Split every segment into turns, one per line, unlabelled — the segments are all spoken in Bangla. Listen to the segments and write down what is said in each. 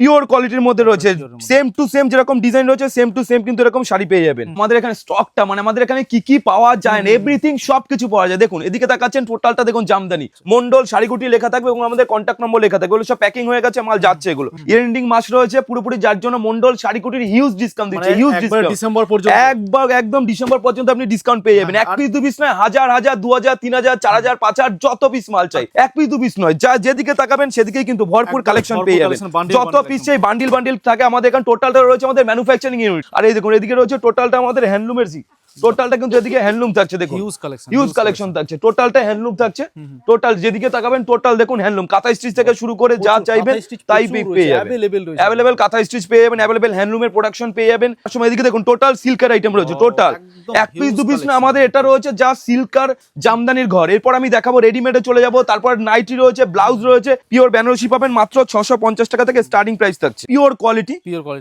পিওর কোয়ালিটির মধ্যে রয়েছে। সেম টু সেম যেরকম ডিজাইন রয়েছে সেম টু সেম কিন্তু এরকম শাড়ি পেয়ে যাবেন। আমাদের এখানে স্টকটা মানে আমাদের এখানে কি কি পাওয়া যায় এভরিথিং সবকিছু পাওয়া যায়। দেখুন এদিকে তাকাচ্ছেন টোটালটা দেখুন জামদানি। মন্ডল শাড়িগুটি লেখা থাকবে এবং আমাদের কন্ট্যাক্ট নম্বর লেখা থাকবে। এগুলো সব প্যাকিং হয়ে গেছে মাল যাচ্ছে এগুলো। ইয়ার এন্ডিং মাস রয়েছে পুরোপুরি যার জন্য মন্ডল শাড়িগুটির হিউজ ডিসকাউন্ট দিচ্ছে হিউজ
মানে
ডিসকাউন্ট
ডিসেম্বর পর্যন্ত।
একবার একদম ডিসেম্বর পর্যন্ত আপনি ডিসকাউন্ট পেয়ে যাবেন। এক পিস দু পিস নয় হাজার হাজার দু হাজার তিন হাজার চার হাজার পাঁচ হাজার যত পিস মাল চাই। এক পিস দু পিস নয়। যা যেদিকে তাকাবেন সেদিকেই কিন্তু ভরপুর কালেকশন পেয়ে যাবেন। পিস চাই বান্ডিল বান্ডিল থাকে আমাদের এখানে টোটালটা রয়েছে আমাদের ম্যানুফ্যাকচারিং ইউনিট আর এই দেখুন, এদিকে রয়েছে টোটালটা আমাদের হ্যান্ডলুমের জি। টোটালটা কিন্তু এদিকে হ্যান্ডলুম থাকছে দেখুন।
হিউজ কালেকশন
হিউজ কালেকশন থাকছে। টোটালটা হ্যান্ডলুম থাকছে। টোটাল যেদিকে তাকাবেন টোটাল দেখুন হ্যান্ডলুম কাঁথা স্টিচ থেকে শুরু করে যা চাইবেন তাই পেয়ে যাবেন। অ্যাভেলেবেল কাঁথা স্টিচ পেয়ে যাবেন অ্যাভেলেবেল হ্যান্ডলুমের প্রোডাকশন পেয়ে যাবেন। তার সময় এদিকে দেখুন টোটাল সিল্কের আইটেম রয়েছে টোটাল এক পিস দু পিস না আমাদের এটা রয়েছে যা সিল্কার জামদানির ঘর। এরপর আমি দেখাবো রেডিমেডে চলে যাব তারপর নাইটি রয়েছে ব্লাউজ রয়েছে পিওর বেনারসি পাবেন মাত্র ছশো পঞ্চাশ টাকা থেকে স্টার্টিং প্রাইস থাকছে। পিওর কোয়ালিটি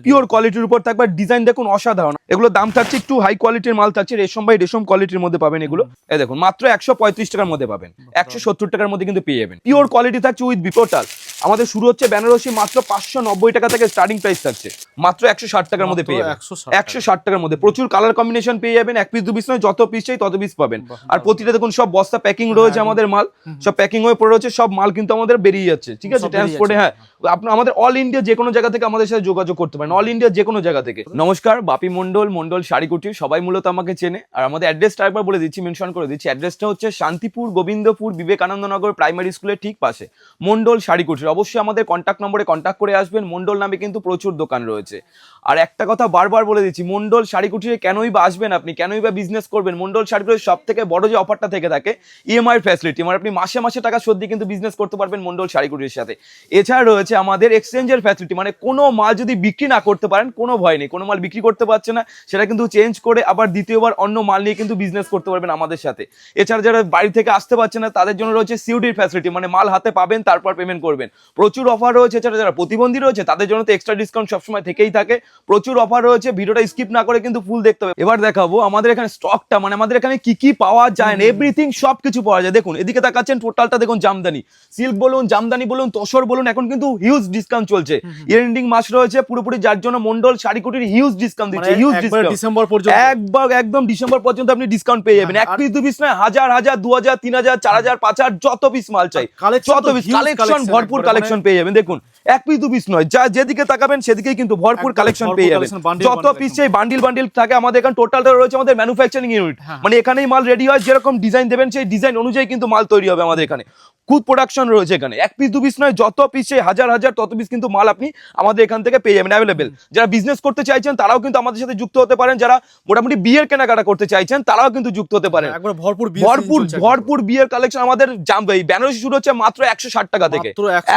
পিওর
কোয়ালিটির উপর থাকবে ডিজাইন দেখুন অসাধারণ। এগুলো দাম থাকছে একটু হাই কোয়ালিটির মাল থাকছে রেশম বাই রেশম কোয়ালিটির মধ্যে পাবেন এগুলো। এই দেখুন মাত্র একশো পঁয়ত্রিশ টাকার মধ্যে পাবেন। একশো সত্তর টাকার মধ্যে কিন্তু পেয়ে যাবেন। পিওর কোয়ালিটি থাকছে উইথ বি টোটাল আমাদের শুরু হচ্ছে বেনারসি মাত্র পাঁচশো নব্বই টাকা থেকে স্টার্টিং প্রাইস থাকছে। মাত্র একশো ষাট টাকার মধ্যে পেয়ে যাবেন।
একশো
ষাট টাকার মধ্যে। প্রচুর কালার কম্বিনেশন পেয়ে যাবেন। এক পিস দু পিস নয় যত পিস চাই তত পিস পাবেন। আর প্রতিটা দেখুন সব বস্তা প্যাকিং রয়েছে আমাদের মাল। সব প্যাকিং হয়ে পড়ে রয়েছে সব মাল কিন্তু আমাদের বেরিয়ে যাচ্ছে। ঠিক আছে? ট্রান্সপোর্টে হ্যাঁ। আমাদের অল ইন্ডিয়া যে কোনো জায়গা থেকে আমাদের সাথে যোগাযোগ করতে পারেন। অল ইন্ডিয়া যে কোনো জায়গা থেকে। নমস্কার, বাপি মন্ডল মন্ডল শাড়িকুটি, সবাই মূলত আমাকে চেনে। আর আমাদের অ্যাড্রেসটা একবার বলে দিচ্ছি মেনশন করে দিচ্ছি। অ্যাড্রেসটা হচ্ছে শান্তিপুর, গোবিন্দপুর, বিবেকানন্দনগর প্রাইমারি স্কুলের ঠিক পাশে। মন্ডল শাড়িকুটির। অবশ্যই আমাদের কন্ট্যাক্ট নম্বরে কন্ট্যাক্ট করে আসবেন। মন্ডল নামে কিন্তু প্রচুর দোকান রয়েছে। আর একটা কথা বারবার বলে দিচ্ছি, মন্ডল শাড়িকুটিরে কেনই বা আসবেন আপনি? কেনই বা বিজনেস করবেন? মন্ডল শাড়িকুটির সব থেকে বড় যে অফারটা থেকে থাকে ইএমআই ফ্যাসিলিটি মানে আপনি মাসে মাসে টাকা সর্দি কিন্তু বিজনেস করতে পারবেন মন্ডল শাড়িকুটির সাথে। এছাড়া রয়েছে আমাদের এক্সচেঞ্জের ফ্যাসিলিটি মানে কোনো মাল যদি বিক্রি না করতে পারেন, কোনো ভয় নেই, কোনো মাল বিক্রি করতে পারছে না, সেটা কিন্তু চেঞ্জ করে আবার দ্বিতীয়বার অন্য মাল নিয়ে কিন্তু বিজনেস করতে পারবেন আমাদের সাথে। এছাড়া যারা বাড়ি থেকে আসতে পারছে না, তাদের জন্য রয়েছে সিউডির ফ্যাসিলিটি মানে মাল হাতে পাবেন, তারপর পেমেন্ট করবেন। প্রচুর অফার রয়েছে, এছাড়া যারা প্রতিবন্ধী রয়েছে, তাদের জন্য তো এক্সট্রা ডিসকাউন্ট সবসময় থেকেই থাকে। প্রচুর অফার রয়েছে ভিডিওটা স্কিপ না করে কিন্তু ফুল দেখতে হবে। এবার দেখাবো আমাদের এখানে স্টকটা মানে আমাদের এখানে কি কি পাওয়া যায় না এভরিথিং সবকিছু পাওয়া যায়। দেখুন এদিকে তাকাচ্ছেন টোটালটা দেখুন জামদানি। সিল্ক বলুন জামদানি বলুন তোসর বলুন এখন কিন্তু হিউজ ডিসকাউন্ট চলছে। এন্ডিং মাস রয়েছে পুরোপুরি যার জন্য মন্ডল শাড়িকুটির হিউজ ডিসকাউন্ট দিচ্ছে হিউজ ডিসকাউন্ট
ডিসেম্বর পর্যন্ত।
একবার একদম ডিসেম্বর পর্যন্ত আপনি ডিসকাউন্ট পেয়ে যাবেন। এক পিস দু পিস নয় হাজার হাজার দু হাজার তিন হাজার চার হাজার পাঁচ হাজার যত পিস মাল চাই যত পিস কালেকশন ভরপুর কালেকশন
মানে-
পেয়ে যাবেন। দেখুন এক পিস দু পিস নয় যা যেদিকে তাকাবেন সেদিকেই কিন্তু ভরপুর
একদম।
কালেকশন পেয়ে যাবেন। যত পিস চাই বান্ডিল বান্ডিল থাকে আমাদের এখানে টোটালটা রয়েছে আমাদের ম্যানুফ্যাকচারিং ইউনিট। মানে এখানেই মাল রেডি হয় যেরকম ডিজাইন দেবেন সেই ডিজাইন অনুযায়ী কিন্তু মাল তৈরি হবে আমাদের এখানে। খুদ প্রোডাকশন রয়েছে এখানে। এক পিস দু পিস নয় যত পিস হাজার হাজার তত পিস কিন্তু মাল আপনি আমাদের এখান থেকে পেয়ে যাবেন অ্যাভেলেবেল যারা বিজনেস করতে চাইছেন তারাও কিন্তু আমাদের সাথে যুক্ত হতে পারেন। যারা মোটামুটি বিয়ের কেনাকাটা করতে চাইছেন তারাও কিন্তু যুক্ত হতে পারেন।
ভরপুর
ভরপুর ভরপুর বিয়ের কালেকশন আমাদের জাম এই বেনারসি শুরু হচ্ছে মাত্র একশো ষাট টাকা থেকে।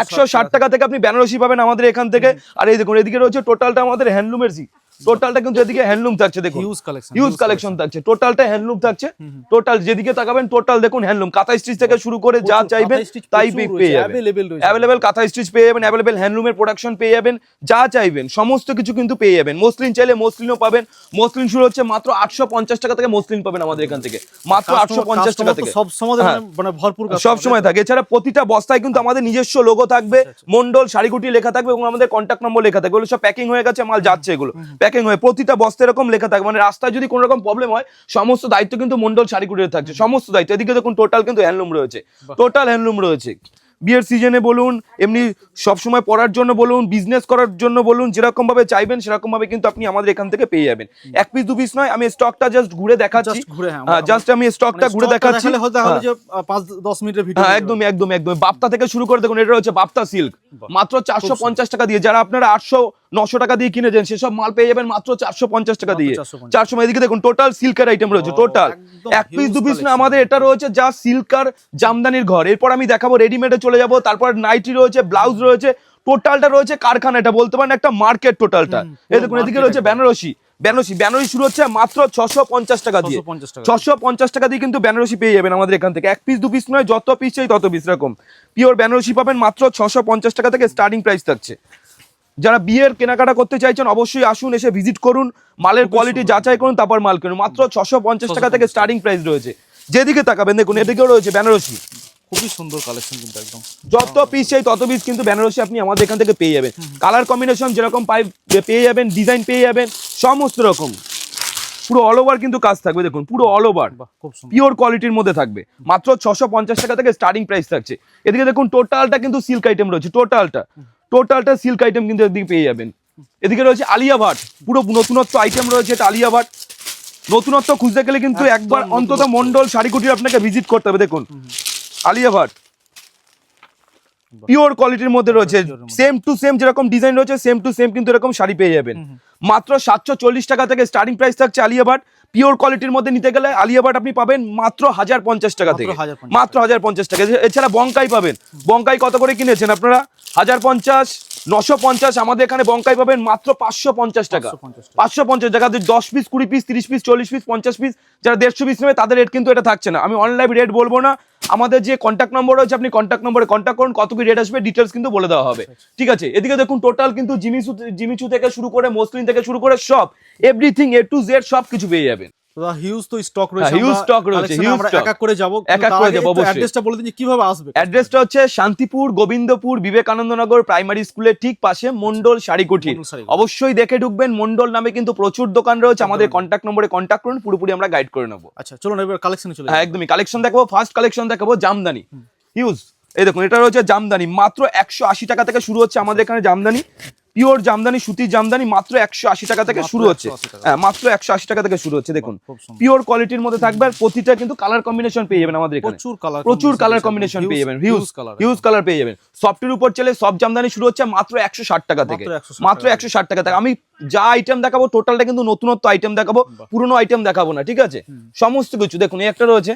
একশো ষাট টাকা। থেকে আপনি বেনারসি পাবেন আমাদের এখান থেকে। আর এই দেখুন এদিকে রয়েছে টোটালটা আমাদের হ্যান্ডলুমের জি। টোটালটা কিন্তু এদিকে হ্যান্ডলুম থাকছে দেখুন।
হিউজ কালেকশন
হিউজ কালেকশন থাকছে। টোটালটা হ্যান্ডলুম থাকছে। টোটাল যেদিকে তাকাবেন টোটাল দেখুন হ্যান্ডলুম কাঁথা স্টিচ থেকে শুরু করে যা চাইবেন তাই পেয়ে যাবেন। অ্যাভেলেবেল কাঁথা স্টিচ পেয়ে যাবেন অ্যাভেলেবেল হ্যান্ডলুমের প্রোডাকশন পেয়ে যাবেন যা চাইবেন সমস্ত কিছু কিন্তু পেয়ে যাবেন। মসলিন চাইলে মসলিনও পাবেন। মসলিন শুরু হচ্ছে মাত্র আটশো পঞ্চাশ টাকা থেকে মসলিন পাবেন আমাদের এখান থেকে। মাত্র আটশো পঞ্চাশ টাকা থেকে।
সব সময়
হ্যাঁ।
মানে ভরপুর
সব সময় থাকে। এছাড়া প্রতিটা বস্তায় কিন্তু আমাদের নিজস্ব লোগো থাকবে। মন্ডল শাড়িগুটি লেখা থাকবে এবং আমাদের কন্ট্যাক্ট নম্বর লেখা থাকবে। এগুলো সব প্যাকিং হয়ে গেছে মাল যাচ্ছে এগুলো। প্যাকিং হয়ে প্রতিটা বস্তা এরকম লেখা থাকবে মানে রাস্তায় যদি কোনো রকম প্রবলেম হয় সমস্ত দায়িত্ব কিন্তু মন্ডল শাড়িগুটির থাকছে। সমস্ত দায়িত্ব। এদিকে দেখুন টোটাল কিন্তু হ্যান্ডলুম রয়েছে। টোটাল হ্যান্ডলুম রয়েছে। বিয়ের সিজনে বলুন এমনি সবসময় পড়ার জন্য বলুন বিজনেস করার জন্য বলুন যেরকম ভাবে চাইবেন সেরকম ভাবে কিন্তু আপনি আমাদের এখান থেকে পেয়ে যাবেন। এক পিস দু পিস নয় আমি স্টকটা জাস্ট ঘুরে দেখাচ্ছি।
ঘুরে, হ্যাঁ,
জাস্ট আমি স্টকটা ঘুরে দেখাচ্ছি। হ্যাঁ। হ্যাঁ একদম একদম একদম। বাপ্তা থেকে শুরু করে দেখুন এটা হচ্ছে বাপ্তা সিল্ক মাত্র চারশো পঞ্চাশ টাকা দিয়ে। যারা আপনারা আটশো নশো টাকা দিয়ে কিনেছেন সেসব মাল পেয়ে যাবেন মাত্র চারশো পঞ্চাশ টাকা দিয়ে। চারশো এদিকে দেখুন টোটাল সিল্কের আইটেম রয়েছে টোটাল এক পিস দু পিস না আমাদের এটা রয়েছে যা সিল্কার জামদানির ঘর। এরপর আমি দেখাবো রেডিমেডে চলে যাব তারপর নাইটি রয়েছে ব্লাউজ রয়েছে টোটালটা রয়েছে কারখানা এটা বলতে পারেন একটা মার্কেট টোটালটা এই দেখুন এদিকে রয়েছে বেনারসি বেনারসি বেনারসি শুরু হচ্ছে মাত্র ছশো পঞ্চাশ টাকা দিয়ে। ছশো পঞ্চাশ টাকা দিয়ে। কিন্তু বেনারসি পেয়ে যাবেন আমাদের এখান থেকে। এক পিস দু পিস নয় যত পিস চাই তত পিস এরকম। পিওর বেনারসি পাবেন মাত্র ছশো পঞ্চাশ টাকা থেকে স্টার্টিং প্রাইস থাকছে। যারা বিয়ের কেনাকাটা করতে চাইছেন অবশ্যই আসুন এসে ভিজিট করুন মালের কোয়ালিটি যাচাই করুন তারপর মাল কিনুন। মাত্র ছশো পঞ্চাশ টাকা থেকে স্টার্টিং প্রাইস রয়েছে। যেদিকে তাকাবেন দেখুন এদিকেও রয়েছে বেনারসি।
খুবই সুন্দর কালেকশন কিন্তু একদম।
যত পিস চাই তত পিস কিন্তু বেনারসি আপনি আমাদের এখান থেকে পেয়ে যাবেন। কালার কম্বিনেশন যেরকম পাই পেয়ে যাবেন ডিজাইন পেয়ে যাবেন সমস্ত রকম। পুরো অল ওভার কিন্তু কাজ থাকবে দেখুন পুরো অল ওভার পিওর কোয়ালিটির মধ্যে থাকবে। মাত্র ছশো পঞ্চাশ টাকা থেকে স্টার্টিং প্রাইস থাকছে। এদিকে দেখুন টোটালটা কিন্তু সিল্ক আইটেম রয়েছে টোটালটা টোটালটা সিল্ক আইটেম কিন্তু এদিকে পেয়ে যাবেন। এদিকে রয়েছে আলিয়া ভাট পুরো নতুনত্ব আইটেম রয়েছে এটা আলিয়া ভাট নতুনত্ব খুঁজতে গেলে কিন্তু একবার অন্তত মন্ডল শাড়ি কুটির আপনাকে ভিজিট করতে হবে দেখুন। আলিয়া ভাট পিওর কোয়ালিটির মধ্যে রয়েছে। সেম টু সেম যেরকম ডিজাইন রয়েছে সেম টু সেম কিন্তু এরকম শাড়ি পেয়ে যাবেন। মাত্র সাতশো চল্লিশ টাকা থেকে স্টার্টিং প্রাইস থাকছে আলিয়া ভাট পিওর কোয়ালিটির মধ্যে নিতে গেলে আলিয়া ভাট আপনি পাবেন মাত্র হাজার পঞ্চাশ টাকা থেকে। মাত্র হাজার পঞ্চাশ টাকা। এছাড়া বঙ্কাই পাবেন। বঙ্কাই কত করে কিনেছেন আপনারা? হাজার পঞ্চাশ নশো পঞ্চাশ আমাদের এখানে বঙ্কাই পাবেন মাত্র পাঁচশো পঞ্চাশ টাকা।
550 টাকা।
পাঁচশো পঞ্চাশ টাকা। দশ পিস কুড়ি পিস তিরিশ পিস চল্লিশ পিস পঞ্চাশ পিস যারা দেড়শো পিস নেবে তাদের রেট কিন্তু এটা থাকছে না। আমি অনলাইন রেট বলব না। আমাদের যে কন্ট্যাক্ট নম্বর রয়েছে আপনি কন্ট্যাক্ট নম্বরে কন্ট্যাক্ট করুন। কত কি রেট আসবে ডিটেলস কিন্তু বলে দেওয়া হবে। ঠিক আছে? এদিকে দেখুন টোটাল কিন্তু জিমিচু জিমিচু থেকে শুরু করে মসলিন থেকে শুরু করে সব এভরিথিং এ টু জেড সব কিছু পেয়ে যাবেন।
দাদা হিউজ তো স্টক রয়েছে
হ্যাঁ, huge রয়েছে,
collection এ
huge
আমরা
stock।
এক এক করে যাব
এক এক করে যাব, অবশ্যই।
অ্যাড্রেসটা বলে দিন কীভাবে আসবে।
অ্যাড্রেসটা হচ্ছে শান্তিপুর গোবিন্দপুর বিবেকানন্দনগর প্রাইমারি স্কুলের ঠিক পাশে মন্ডল
শাড়িকুঠি।
অবশ্যই দেখে ঢুকবেন মন্ডল নামে কিন্তু প্রচুর দোকান রয়েছে আমাদের কন্ট্যাক্ট নম্বরে কন্ট্যাক্ট করুন পুরোপুরি আমরা গাইড করে নেব।
আচ্ছা চলুন এবার কালেকশনে চলে
হ্যাঁ একদমই। কালেকশন দেখাবো ফার্স্ট কালেকশন দেখাবো জামদানি। হিউজ এই দেখুন এটা রয়েছে জামদানি। মাত্র একশো আশি টাকা থেকে শুরু হচ্ছে আমাদের এখানে জামদানি। পিওর জামদানি সুতির জামদানি মাত্র একশো আশি টাকা থেকে শুরু হচ্ছে। হ্যাঁ মাত্র একশো আশি টাকা থেকে শুরু হচ্ছে দেখুন। পিওর কোয়ালিটির মধ্যে থাকবে আর প্রতিটা কিন্তু কালার কম্বিনেশন পেয়ে যাবেন আমাদের এখানে।
প্রচুর কালার
প্রচুর কালার কম্বিনেশন পেয়ে যাবেন হিউজ
কালার
হিউজ কালার পেয়ে যাবেন। সফটের উপর চলে সব জামদানি শুরু হচ্ছে মাত্র একশো ষাট টাকা থেকে।
মাত্র 160
মাত্র
টাকা
একশো ষাট টাকা থেকে। আমি যা আইটেম দেখাবো টোটালটা কিন্তু নতুনত্ব আইটেম দেখাবো। পুরনো আইটেম দেখাবো না ঠিক আছে? সমস্ত কিছু দেখুন এই একটা রয়েছে।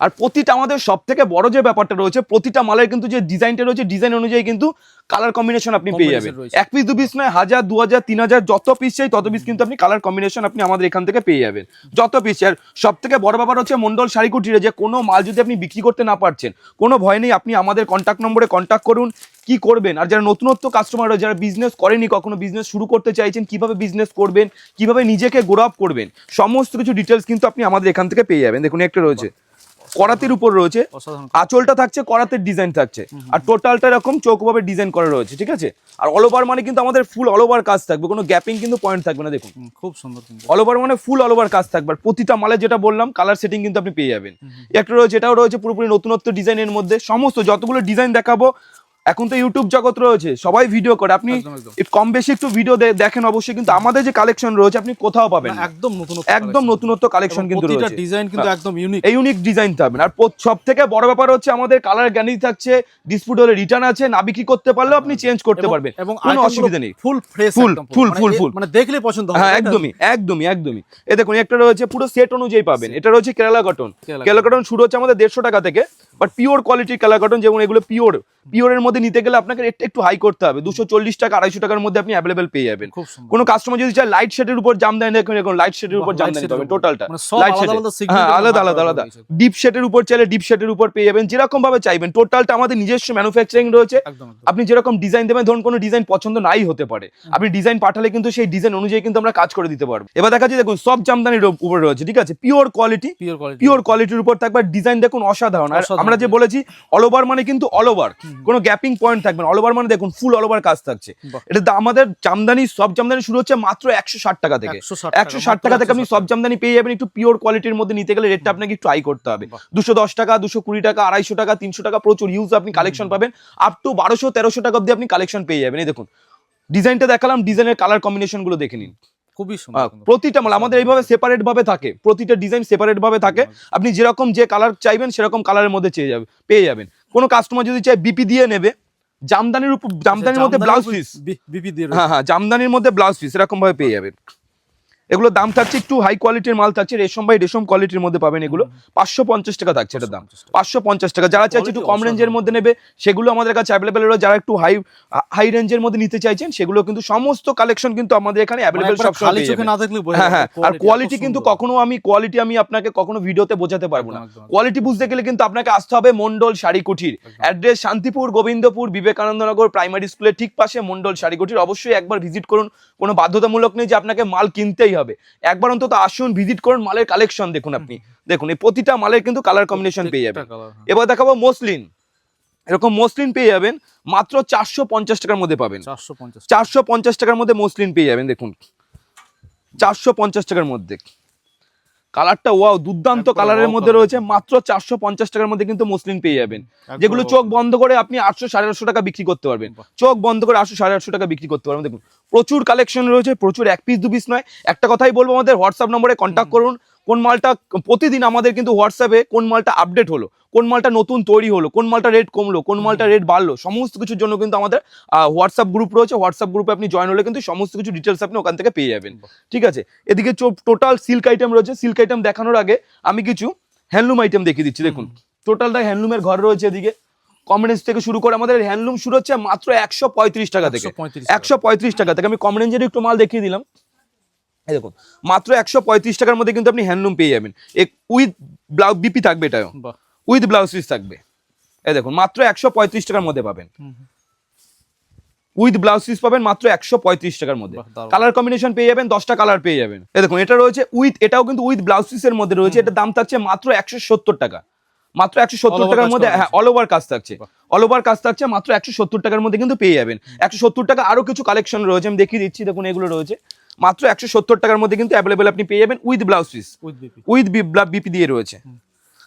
আর প্রতিটা আমাদের সব থেকে বড় যে ব্যাপারটা রয়েছে প্রতিটা মালের কিন্তু যে ডিজাইনটা রয়েছে ডিজাইন অনুযায়ী কিন্তু কালার কম্বিনেশন আপনি পেয়ে যাবেন। এক পিস দু পিস নয় হাজার দু হাজার তিন হাজার যত পিস চাই তত পিস কিন্তু আপনি কালার কম্বিনেশন আপনি আমাদের এখান থেকে পেয়ে যাবেন। যত পিস আর সব থেকে বড় ব্যাপার হচ্ছে মন্ডল শাড়িকুটিরে যে কোনো মাল যদি আপনি বিক্রি করতে না পারছেন কোনো ভয় নেই আপনি আমাদের কন্ট্যাক্ট নম্বরে কন্ট্যাক্ট করুন কি করবেন? আর যারা নতুনত্ব কাস্টমার যারা বিজনেস করেনি কখনো বিজনেস শুরু করতে চাইছেন কীভাবে বিজনেস করবেন কীভাবে নিজেকে গ্রো আপ করবেন সমস্ত কিছু ডিটেলস কিন্তু আপনি আমাদের এখান থেকে পেয়ে যাবেন। দেখুন একটা রয়েছে। করাতের উপর রয়েছে। আঁচলটা থাকছে করাতের ডিজাইন থাকছে। আর টোটালটা এরকম ভাবে ডিজাইন করা রয়েছে ঠিক আছে? আর অল ওভার মানে কিন্তু আমাদের ফুল অল ওভার কাজ থাকবে কোনো গ্যাপিং কিন্তু পয়েন্ট থাকবে না দেখুন।
খুব সুন্দর
অল ওভার মানে ফুল অল ওভার কাজ থাকবে। আর প্রতিটা মালে যেটা বললাম কালার সেটিং কিন্তু আপনি পেয়ে যাবেন। একটা রয়েছে এটাও রয়েছে পুরোপুরি নতুনত্ব ডিজাইনের মধ্যে। সমস্ত যতগুলো ডিজাইন দেখাবো এখন তো ইউটিউব জগৎ রয়েছে সবাই ভিডিও করে। আপনি কম বেশি একটু ভিডিও দেখেন অবশ্যই কিন্তু আমাদের যে কালেকশন রয়েছে আপনি কোথাও পাবেন।
একদম নতুন
একদম নতুনত্ব কালেকশন কিন্তু রয়েছে।
ডিজাইন কিন্তু একদম ইউনিক
এই ইউনিক ডিজাইন থাকবে আর সব থেকে বড় ব্যাপার হচ্ছে আমাদের কালার গ্যারান্টি থাকছে ডিসপুট হলে রিটার্ন আছে না বিক্রি করতে পারলেও আপনি চেঞ্জ করতে পারবেন।
এবং
কোনো অসুবিধা নেই।
Full fresh
full full full full।
মানে দেখলে পছন্দ হবে
হ্যাঁ একদমই একদমই একদমই। এ দেখুন একটা রয়েছে পুরো সেট অনুযায়ী পাবেন। এটা রয়েছে কেরালা কটন কেরালা কটন শুরু হচ্ছে আমাদের দেড়শো টাকা থেকে। বাট পিওর কোয়ালিটির কেরালা কটন যেমন এগুলো পিওর পিওরের মধ্যে নিতে গেলে আপনাকে রেটটা একটু হাই করতে হবে। দুশো চল্লিশ টাকা আড়াইশো টাকার মধ্যে আপনি অ্যাভেলেবেল পেয়ে যাবেন। কোনো কাস্টমার যদি চায় লাইট শেডের উপর জামদানি দেখুন এরকম লাইট শেডের উপর পাবেন
উপর।
টোটালটা লাইট শেডে
আলাদা
হ্যাঁ আলাদা আলাদা আলাদা। ডিপ শেডের উপর চাইলে ডিপ শেডের উপর পেয়ে যাবেন। যেরকম ভাবে চাইবেন। টোটালটা আমাদের নিজস্ব ম্যানুফ্যাকচারিং রয়েছে। আপনি যেরকম ডিজাইন দেবেন ধরুন কোনো ডিজাইন পছন্দ নাই হতে পারে। আপনি ডিজাইন পাঠালে কিন্তু সেই ডিজাইন অনুযায়ী কিন্তু আমরা কাজ করে দিতে পারব। এবার দেখা যাচ্ছে দেখুন সব জামদানির উপরে রয়েছে ঠিক আছে? পিওর কোয়ালিটি
পিওর
কোয়ালিটির উপর থাকবে। ডিজাইন দেখুন অসাধারণ। আর
অসাধারণ।
আমরা যে বলেছি অল ওভার মানে কিন্তু অল ওভার কোনো গ্যাপিং পয়েন্ট থাকবে না। অল ওভার মানে দেখুন ফুল অল ওভার কাজ থাকছে। এটা আমাদের জামদানি সব জামদানি শুরু হচ্ছে মাত্র একশো ষাট টাকা থেকে। একশো ষাট টাকা থেকে আপনি সব জামদানি পেয়ে যাবেন একটু পিওর কোয়ালিটির মধ্যে নিতে গেলে রেটটা আপনাকে একটু হাই করতে হবে। দুশো দশ টাকা দুশো কুড়ি টাকা আড়াইশো টাকা তিনশো টাকা প্রচুর ইউজ আপনি কালেকশন পাবেন। আপ টু বারোশো তেরোশো টাকা অব্দি আপনি কালেকশন পেয়ে যাবেন। এই দেখুন ডিজাইনটা দেখালাম ডিজাইনের কালার কম্বিনেশনগুলো দেখে নিন।
খুবই সুন্দর
প্রতিটা মাল আমাদের এইভাবে সেপারেট ভাবে থাকে প্রতিটা ডিজাইন সেপারেট ভাবে থাকে। আপনি যেরকম যে কালার চাইবেন সেরকম কালারের মধ্যে চেয়ে যাবে পেয়ে যাবেন। কোনো কাস্টমার যদি চায় বিপি দিয়ে নেবে জামদানির উপর জামদানির মধ্যে ব্লাউজ পিস
বিপি দিয়ে
হ্যাঁ হ্যাঁ জামদানির মধ্যে ব্লাউজ পিস এরকম ভাবে পেয়ে যাবেন। এগুলো দাম থাকছে একটু হাই কোয়ালিটির মাল থাকছে রেশম বাই রেশম কোয়ালিটির মধ্যে পাবেন এগুলো। পাঁচশো পঞ্চাশ টাকা থাকছে এটার দাম। পাঁচশো পঞ্চাশ টাকা। যারা চাইছে একটু কম রেঞ্জের মধ্যে নেবে সেগুলো আমাদের কাছে অ্যাভেলেবেল রয়েছে যারা একটু হাই হাই রেঞ্জের মধ্যে নিতে চাইছেন সেগুলো কিন্তু সমস্ত কালেকশন কিন্তু আমাদের এখানে
মানে
অ্যাভেলেবেল সব
খালি চোখে না দেখলে
হ্যাঁ হ্যাঁ। আর কোয়ালিটি কিন্তু কখনো আমি কোয়ালিটি আমি আপনাকে কখনো ভিডিওতে বোঝাতে পারব না। কোয়ালিটি বুঝতে গেলে কিন্তু আপনাকে আসতে হবে মন্ডল শাড়ি কুঠির অ্যাড্রেস শান্তিপুর গোবিন্দপুর বিবেকানন্দনগর প্রাইমারি স্কুলের ঠিক পাশে মন্ডল শাড়ি কুঠির অবশ্যই একবার ভিজিট করুন। কোনো বাধ্যতামূলক নেই যে আপনাকে মাল কিনতেই হবে। একবার অন্তত আসুন ভিজিট করুন মালের কালেকশন দেখুন আপনি। দেখুন এই প্রতিটা মালের কিন্তু কালার কম্বিনেশন পেয়ে যাবেন।
হ্যাঁ।
এবার দেখাবো মসলিন। এরকম মসলিন পেয়ে যাবেন মাত্র চারশো পঞ্চাশ টাকার মধ্যে পাবেন।
চারশো পঞ্চাশ
টাকার মধ্যে মসলিন পেয়ে যাবেন দেখুন। চারশো পঞ্চাশ টাকার মধ্যে। কালারটা ওয়াও দুর্দান্ত কালারের মধ্যে রয়েছে মাত্র চারশো পঞ্চাশ টাকার মধ্যে কিন্তু মসলিন পেয়ে যাবেন। যেগুলো চোখ বন্ধ করে আপনি আটশো সাড়ে আটশো টাকা বিক্রি করতে পারবেন। চোখ বন্ধ করে আটশো সাড়ে আটশো টাকা বিক্রি করতে পারবেন। দেখুন প্রচুর কালেকশন রয়েছে প্রচুর এক পিস দু পিস নয়। একটা কথাই বলব আমাদের হোয়াটসঅ্যাপ নম্বরে কন্ট্যাক্ট করুন। কোন মালটা প্রতিদিন আমাদের কিন্তু হোয়াটসঅ্যাপে কোন মালটা আপডেট হলো কোন মালটা নতুন তৈরি হলো কোন মালটা রেট কমলো কোন মালটা রেট বাড়লো সমস্ত কিছুর জন্য কিন্তু আমাদের হোয়াটসঅ্যাপ গ্রুপ রয়েছে। হোয়াটসঅ্যাপ গ্রুপে আপনি জয়েন হলে কিন্তু সমস্ত কিছু ডিটেলস আপনি ওখান থেকে পেয়ে যাবেন। ঠিক আছে? এদিকে টোটাল সিল্ক আইটেম রয়েছে। সিল্ক আইটেম দেখানোর আগে আমি কিছু হ্যান্ডলুম আইটেম দেখিয়ে দিচ্ছি। দেখুন টোটালটা হ্যান্ডলুমের ঘর রয়েছে এদিকে। কমরেন্স থেকে শুরু করে আমাদের হ্যান্ডলুম শুরু হচ্ছে মাত্র একশো পঁয়ত্রিশ টাকা থেকে। একশো পঁয়ত্রিশ টাকা। থেকে। আমি কম রেঞ্জের একটু মাল দেখিয়ে দিলাম। এই দেখুন মাত্র একশো পঁয়ত্রিশ টাকার মধ্যে কিন্তু আপনি হ্যান্ডলুম পেয়ে যাবেন। উইথ ব্লাউজ বিপি থাকবে এটাও উইথ ব্লাউজ পিস থাকবে। এই দেখুন মাত্র একশো পঁয়ত্রিশ টাকার মধ্যে পাবেন। উইথ ব্লাউজ পিস পাবেন মাত্র একশো পঁয়ত্রিশ টাকার মধ্যে। কালার কম্বিনেশন পেয়ে যাবেন দশটা কালার পেয়ে যাবেন। এই দেখুন এটা রয়েছে উইথ এটাও কিন্তু উইথ ব্লাউজ পিসের মধ্যে রয়েছে। এটা দাম থাকছে মাত্র একশো সত্তর টাকা। মাত্র একশো সত্তর টাকার মধ্যে হ্যাঁ। অল ওভার কাজ থাকছে। অল ওভার কাজ থাকছে মাত্র একশো সত্তর টাকার মধ্যে কিন্তু পেয়ে যাবেন। একশো সত্তর টাকা আরও কিছু কালেকশন রয়েছে আমি দেখিয়ে দিচ্ছি দেখুন এগুলো রয়েছে। মাত্র একশো সত্তর টাকার মধ্যে কিন্তু অ্যাভেলেবেল আপনি পেয়ে যাবেন with blouse piece
with BP
দিয়ে রয়েছে।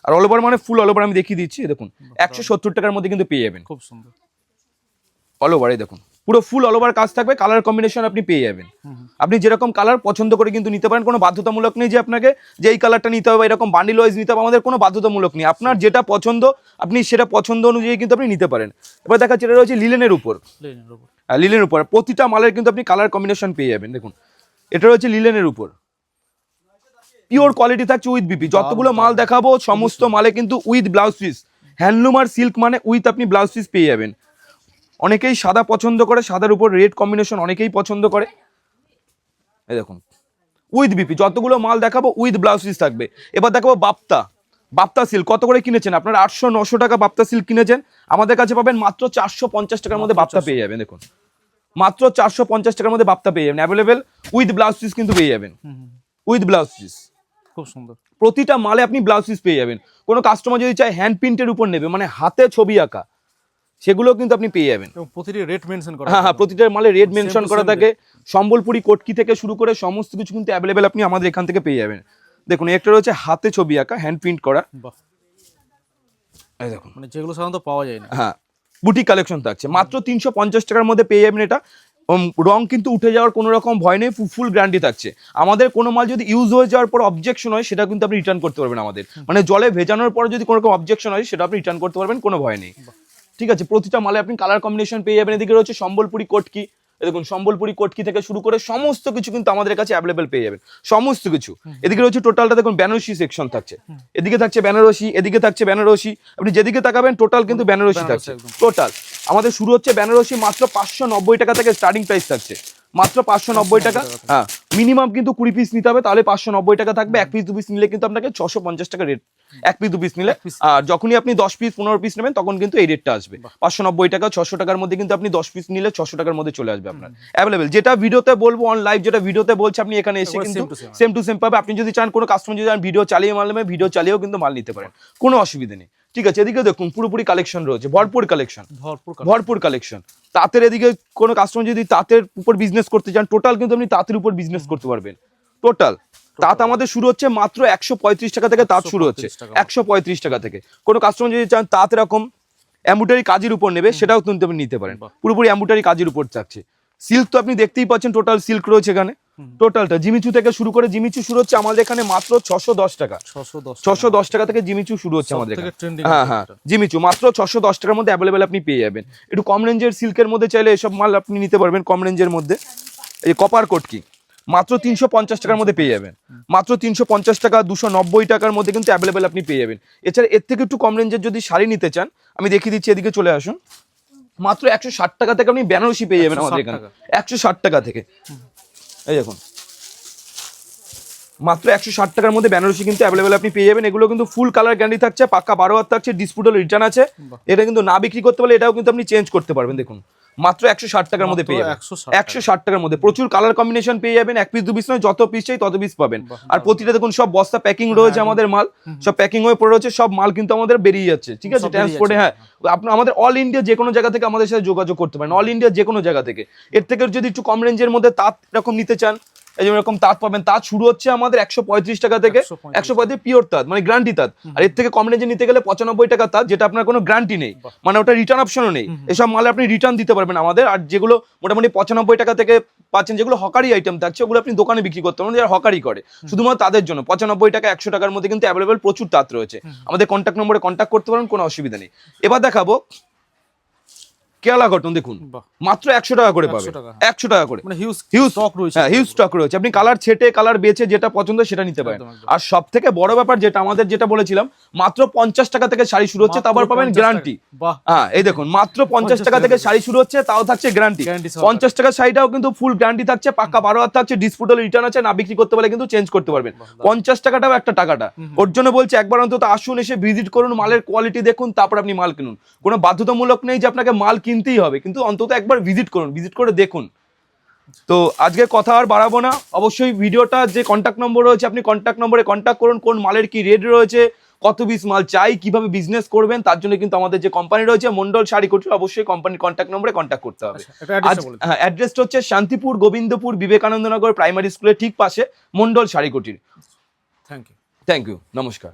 আর অল ওভার মানে ফুল অল ওভার আমি দেখিয়ে দিচ্ছি দেখুন একশো সত্তর টাকার মধ্যে কিন্তু পেয়ে যাবেন।
খুব সুন্দর।
অল ওভার দেখুন পুরো ফুল অল ওভার কাজ থাকবে কালার কম্বিনেশন আপনি পেয়ে যাবেন। আপনি যেরকম কালার পছন্দ করে কিন্তু নিতে পারেন কোনো বাধ্যতামূলক নেই যে আপনাকে যে এই কালারটা নিতে হবে এরকম বান্ডিল ওয়াইজ নিতে হবে আমাদের কোনো বাধ্যতামূলক নেই। আপনার যেটা পছন্দ আপনি সেটা পছন্দ অনুযায়ী কিন্তু আপনি নিতে পারেন। এবার দেখা যাচ্ছে এটা রয়েছে লিলেনের উপর। লিলেনের উপর। প্রতিটা মালের কিন্তু আপনি কালার কম্বিনেশন পেয়ে যাবেন দেখুন। এটা রয়েছে লিলেনের উপর। পিওর কোয়ালিটি থাকছে উইথ বিপি যতগুলো মাল দেখাবো সমস্ত মালে কিন্তু উইথ ব্লাউজ পিস হ্যান্ডলুম আর সিল্ক মানে উইথ আপনি ব্লাউজ পিস পেয়ে যাবেন। অনেকেই সাদা পছন্দ করে সাদার উপর রেড কম্বিনেশন অনেকেই পছন্দ করে। এই দেখুন উইথ বিপি যতগুলো মাল দেখাবো উইথ ব্লাউজ পিস থাকবে। এবার দেখাবো বাপ্তা। বাপ্তা সিল্ক কত করে কিনেছেন? আপনারা আটশো নশো টাকা বাপ্তা সিল্ক কিনেছেন। আমাদের কাছে পাবেন মাত্র চারশো পঞ্চাশ টাকার মধ্যে বাপ্তা পেয়ে যাবেন দেখুন। মাত্র চারশো পঞ্চাশ টাকার মধ্যে বাপ্তা পেয়ে যাবেন। অ্যাভেলেবেল উইথ ব্লাউজ পিস কিন্তু পেয়ে যাবেন। উইথ ব্লাউজ পিস
খুব সুন্দর।
প্রতিটা মালে আপনি ব্লাউজ পিস পেয়ে যাবেন। কোনো কাস্টমার যদি চায় হ্যান্ড প্রিন্টের উপর নেবে মানে হাতে ছবি আঁকা সেগুলো কিন্তু আপনি পেয়ে যাবেন।
প্রতিটি রেট মেনশন করা
হ্যাঁ হ্যাঁ
আছে।
প্রতিটার মালে রেড
Same
মেনশন করা থাকে। সম্বলপুরি কোটকি থেকে শুরু করে সমস্ত কিছু কিন্তু অ্যাভেলেবেল আপনি আমাদের এখান থেকে পেয়ে যাবেন। দেখুন একটা রয়েছে হাতে ছবি আঁকা হ্যান্ড প্রিন্ট করা। এই দেখুন।
মানে যেগুলো সাধারণত পাওয়া যায় না।
হ্যাঁ বুটিক কালেকশন থাকছে। মাত্র তিনশো পঞ্চাশ টাকার মধ্যে পেয়ে যাবেন এটা। রং কিন্তু উঠে যাওয়ার কোনো রকম ভয় নেই ফুল গ্যারান্টি থাকছে। আমাদের কোনো মাল যদি ইউজ হয়ে যাওয়ার পর অবজেকশন হয় সেটা কিন্তু আপনি রিটার্ন করতে পারবেন আমাদের। মানে জলে ভেজানোর পর যদি কোনো রকম অবজেকশন হয় সেটা আপনি রিটার্ন করতে পারবেন কোনো ভয় নেই। ঠিক আছে প্রতিটা মালে আপনি কালার কম্বিনেশন পেয়ে যাবেন। এদিকে রয়েছে সম্বলপুরি কোটকি। দেখুন সম্বলপুরি কোটকি থেকে শুরু করে সমস্ত কিছু কিন্তু আমাদের কাছে অ্যাভেলেবেল পেয়ে যাবেন। সমস্ত কিছু। এদিকে রয়েছে টোটালটা দেখুন বেনারসি সেকশন থাকছে। এদিকে থাকছে বেনারসি এদিকে থাকছে বেনারসি আপনি যেদিকে তাকাবেন টোটাল কিন্তু বেনারসি থাকছে। টোটাল আমাদের শুরু হচ্ছে বেনারসি মাত্র পাঁচশো নব্বই টাকা থেকে স্টার্টিং প্রাইস থাকছে। মাত্র পাঁচশো নব্বই টাকা। হ্যাঁ মিনিমাম কিন্তু কুড়ি পিস নিতে হবে তাহলে পাঁচশো নব্বই টাকা থাকবে। এক পিস দু পিস নিলে কিন্তু আপনাকে ছশো পঞ্চাশ টাকা রেট এক পিস দু পিস নিলে। আর যখনই আপনি দশ পিস পনেরো পিস নেবেন তখন কিন্তু এই রেটটা আসবে। পাঁচশো নব্বই টাকা ছশো টাকার মধ্যে কিন্তু আপনি দশ পিস নিলে ছশো টাকার মধ্যে চলে আসবে আপনার। অ্যাভেলেবেল যেটা ভিডিওতে বলব অন লাইভ যেটা ভিডিওতে বলছে আপনি এখানে এসে কিন্তু। সেম টু সেম পাবে। আপনি যদি চান কোনো কাস্টমার যদি ভিডিও চালিয়ে মাল নেবে ভিডিও চালিয়েও কিন্তু মাল নিতে পারেন। কোনো অসুবিধা নেই। ঠিক আছে এদিকে দেখুন পুরোপুরি কালেকশন রয়েছে। ভরপুর কালেকশন
ভরপুর
ভরপুর কালেকশন তাঁতের এদিকে কোনো কাস্টমার যদি তাঁতের উপর বিজনেস করতে চান টোটাল কিন্তু আপনি তাঁতের উপর বিজনেস করতে পারবেন। টোটাল তাঁত আমাদের শুরু হচ্ছে মাত্র একশো পঁয়ত্রিশ টাকা থেকে তাঁত শুরু হচ্ছে। একশো পঁয়ত্রিশ টাকা। থেকে। কোনো কাস্টমার যদি চান তাঁত এরকম অ্যাম্বুটারি কাজের উপর নেবে সেটাও কিন্তু আপনি নিতে পারেন। পুরোপুরি অ্যাম্বুটারি কাজের উপর চাচ্ছে। সিল্ক তো আপনি দেখতেই পাচ্ছেন টোটাল সিল্ক রয়েছে এখানে। টোটালটা। জিমিচু থেকে শুরু করে জিমিচু শুরু হচ্ছে আমাদের এখানে মাত্র ছশো দশ টাকা।
ছশো দশ
টাকা। থেকে জিমিচু শুরু হচ্ছে আমাদের হ্যাঁ হ্যাঁ। জিমিচু মাত্র ছশো দশ টাকার মধ্যে অ্যাভেলেবেল আপনি পেয়ে যাবেন। একটু কম রেঞ্জের সিল্কের মধ্যে চাইলে এসব মাল আপনি নিতে পারবেন কম রেঞ্জের মধ্যে। এই কপার কোট কি? মাত্র তিনশো পঞ্চাশ টাকার মধ্যে পেয়ে যাবেন। মাত্র তিনশো পঞ্চাশ টাকা দুশো নব্বই টাকার মধ্যে কিন্তু অ্যাভেলেবেল আপনি পেয়ে যাবেন। এছাড়া এর থেকে একটু কম রেঞ্জের যদি শাড়ি নিতে চান আমি দেখিয়ে দিচ্ছি এদিকে চলে আসুন। মাত্র একশো ষাট টাকা থেকে আপনি বেনারসি পেয়ে যাবেন আমাদের এখানে। একশো ষাট টাকা থেকে। এই দেখুন। মাত্র একশো ষাট টাকার মধ্যে বেনারসি কিন্তু অ্যাভেলেবেল আপনি পেয়ে যাবেন। এগুলো কিন্তু ফুল কালার গ্যারান্টি থাকছে পাক্কা বারো হাত থাকছে ডিসপুটাল রিটার্ন আছে। এটা কিন্তু না বিক্রি করতে পারলে এটাও কিন্তু আপনি চেঞ্জ করতে পারবেন দেখুন। মাত্র একশো ষাট টাকার মধ্যে পেয়ে যাবেন।
একশো
ষাট টাকার মধ্যে। প্রচুর কালার কম্বিনেশন পেয়ে যাবেন। এক পিস দু পিস নয় যত পিস চাই তত পিস পাবেন। আর প্রতিটা দেখুন সব বস্তা প্যাকিং রয়েছে
হ্যাঁ,
আমাদের মাল। সব প্যাকিং হয়ে পড়ে রয়েছে সব মাল কিন্তু আমাদের বেরিয়ে যাচ্ছে। ঠিক আছে? ট্রান্সপোর্টে হ্যাঁ। আপনার আমাদের অল ইন্ডিয়া যে কোনো জায়গা থেকে আমাদের সাথে যোগাযোগ করতে পারেন। অল ইন্ডিয়া যে কোনো জায়গা থেকে। এর থেকে যদি একটু কম রেঞ্জের মধ্যে তাঁত এরকম নিতে চান এই যেমন এরকম তাঁত পাবেন তাঁত শুরু হচ্ছে আমাদের একশো পঁয়ত্রিশ টাকা থেকে একশো পঁয়ত্রিশ পিওর তাঁত মানে গ্যারান্টি তাঁত। আর এর থেকে কম রেঞ্জে নিতে গেলে পঁচানব্বই টাকা তাঁত যেটা আপনার কোনো গ্যারান্টি নেই। মানে ওটা রিটার্ন অপশনও নেই। এসব মালে আপনি রিটার্ন দিতে পারবেন আমাদের। আর যেগুলো মোটামুটি পঁচানব্বই টাকা থেকে পাচ্ছেন যেগুলো হকারি আইটেম থাকছে ওগুলো আপনি দোকানে বিক্রি করতে পারেন যারা হকারি করে। শুধুমাত্র তাদের জন্য। পঁচানব্বই টাকা একশো টাকার মধ্যে কিন্তু অ্যাভেলেবেল প্রচুর তাঁত রয়েছে। আমাদের কন্ট্যাক্ট নম্বরে কন্ট্যাক্ট করতে পারেন কোনো অসুবিধা নেই। এবার দেখাবো কেরালা কটন দেখুন। মাত্র একশো টাকা করে
100
পাবেন
টাকা।
একশো টাকা করে।
মানে হিউজ
হিউজ
স্টক রয়েছে
হ্যাঁ স্টক রয়েছে। আপনি কালার ছেটে কালার বেছে যেটা পছন্দ সেটা নিতে পারেন। আর সব থেকে বড় ব্যাপার যেটা আমাদের যেটা বলেছিলাম মাত্র পঞ্চাশ টাকা থেকে শাড়ি শুরু হচ্ছে তারপর পাবেন গ্যারান্টি হ্যাঁ এই দেখুন মাত্র পঞ্চাশ টাকা
টাকা
শাড়ি শুরু হচ্ছে তাও থাকছে গ্যারান্টি পঞ্চাশ টাকার শাড়িটাও কিন্তু ফুল গ্যারান্টি থাকছে পাক্কা বারো হাত থাকছে ডিসপুট হলে রিটার্ন আছে না বিক্রি করতে পারলে কিন্তু চেঞ্জ করতে পারবেন। পঞ্চাশ টাকাটাও একটা টাকাটা। ওর জন্য বলছে একবার অন্তত আসুন এসে ভিজিট করুন মালের কোয়ালিটি দেখুন তারপর আপনি মাল কিনুন। কোনো বাধ্যতামূলক নেই যে আপনাকে মাল কিনতেই হবে কিন্তু অন্তত একবার ভিজিট করুন ভিজিট করে দেখুন। তো আজকে কথা আর বাড়াবো না অবশ্যই ভিডিওটা যে কন্ট্যাক্ট নম্বর রয়েছে আপনি কন্ট্যাক্ট নম্বরে কন্ট্যাক্ট করুন কোন মালের কি রেট রয়েছে কত পিস মাল চাই কীভাবে বিজনেস করবেন তার জন্য কিন্তু আমাদের যে কোম্পানি রয়েছে মন্ডল শাড়ি কোটি অবশ্যই কোম্পানির কন্ট্যাক্ট নম্বরে কন্ট্যাক্ট করতে হবে।
অ্যাড্রেসটা
অ্যাড্রেসটা হচ্ছে শান্তিপুর গোবিন্দপুর বিবেকানন্দনগর প্রাইমারি স্কুলের ঠিক পাশে মন্ডল শাড়ি কোটির।
থ্যাংক ইউ
থ্যাংক ইউ নমস্কার।